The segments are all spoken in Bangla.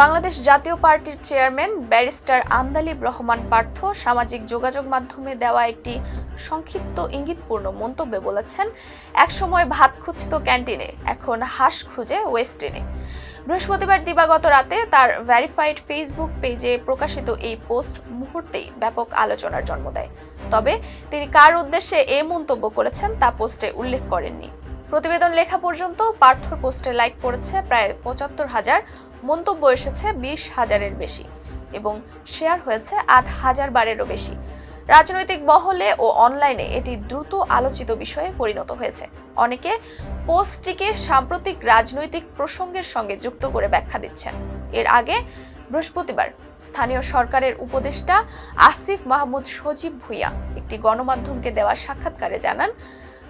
বাংলাদেশ জাতীয় পার্টির চেয়ারম্যান ব্যারিস্টার আন্দালিব রহমান পার্থ সামাজিক যোগাযোগ মাধ্যমে দেওয়া একটি সংক্ষিপ্ত ইঙ্গিতপূর্ণ মন্তব্যে বলেছেন, একসময় ভাত খুঁজত ক্যান্টিনে, এখন হাঁস খুঁজে ওয়েস্টিনে। বৃহস্পতিবার দিবাগত রাতে তার ভেরিফাইড ফেসবুক পেজে প্রকাশিত এই পোস্ট মুহূর্তেই ব্যাপক আলোচনার জন্ম দেয়। তবে তিনি কার উদ্দেশ্যে এ মন্তব্য করেছেন তা পোস্টে উল্লেখ করেননি। প্রতিবেদন লেখা পর্যন্ত পার্থর পোস্টে লাইক পড়েছে প্রায় পঁচাত্তর হাজার। মন্তব্য এসেছে বিশ হাজারের বেশি এবং শেয়ার হয়েছে আট হাজার বারেরও বেশি। রাজনৈতিক মহলে ও অনলাইনে এটি দ্রুত আলোচিত বিষয়ে পরিণত হয়েছে। অনেকে পোস্টটিকে সাম্প্রতিক রাজনৈতিক প্রসঙ্গের সঙ্গে যুক্ত করে ব্যাখ্যা দিচ্ছেন। এর আগে বৃহস্পতিবার স্থানীয় সরকারের উপদেষ্টা আসিফ মাহমুদ সজীব ভুইয়া একটি গণমাধ্যমকে দেওয়া সাক্ষাৎকারে জানান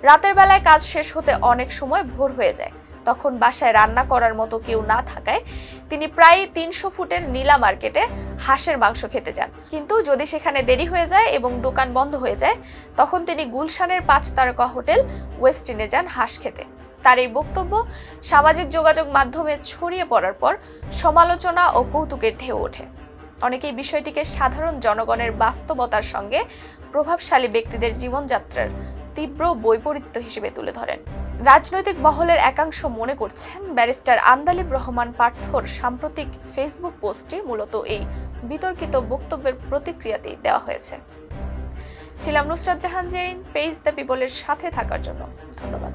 রাতের বেলায় কাজ শেষ হতে অনেক সময় ভোর হয়ে যায়। তখন বাসায় রান্না করার মতো কেউ না থাকায় তিনি প্রায় তিনশো ফুটের নীলা মার্কেটে হাঁসের মাংস খেতে যান। কিন্তু যদি সেখানে দেরি হয়ে যায় এবং দোকান বন্ধ হয়ে যায়, তখন তিনি গুলশানের পাঁচ তারকা হোটেল ওয়েস্টিনে যান হাঁস খেতে। তার এই বক্তব্য সামাজিক যোগাযোগ মাধ্যমে ছড়িয়ে পড়ার পর সমালোচনা ও কৌতুকের ঢেউ ওঠে। অনেকেই বিষয়টিকে সাধারণ জনগণের বাস্তবতার সঙ্গে প্রভাবশালী ব্যক্তিদের জীবনযাত্রার তীব্র বৈপরীত্য হিসেবে তুলে ধরেন। রাজনৈতিক মহলের একাংশ মনে করছেন, ব্যারিস্টার আন্দালিব রহমান পার্থর সাম্প্রতিক ফেসবুক পোস্টে মূলত এই বিতর্কিত বক্তব্যের প্রতিক্রিয়াতেই দেওয়া হয়েছে। ছিলাম নুসরাত জাহান জেরিন ফেস দ্য পিপলের সাথে থাকার জন্য। ধন্যবাদ।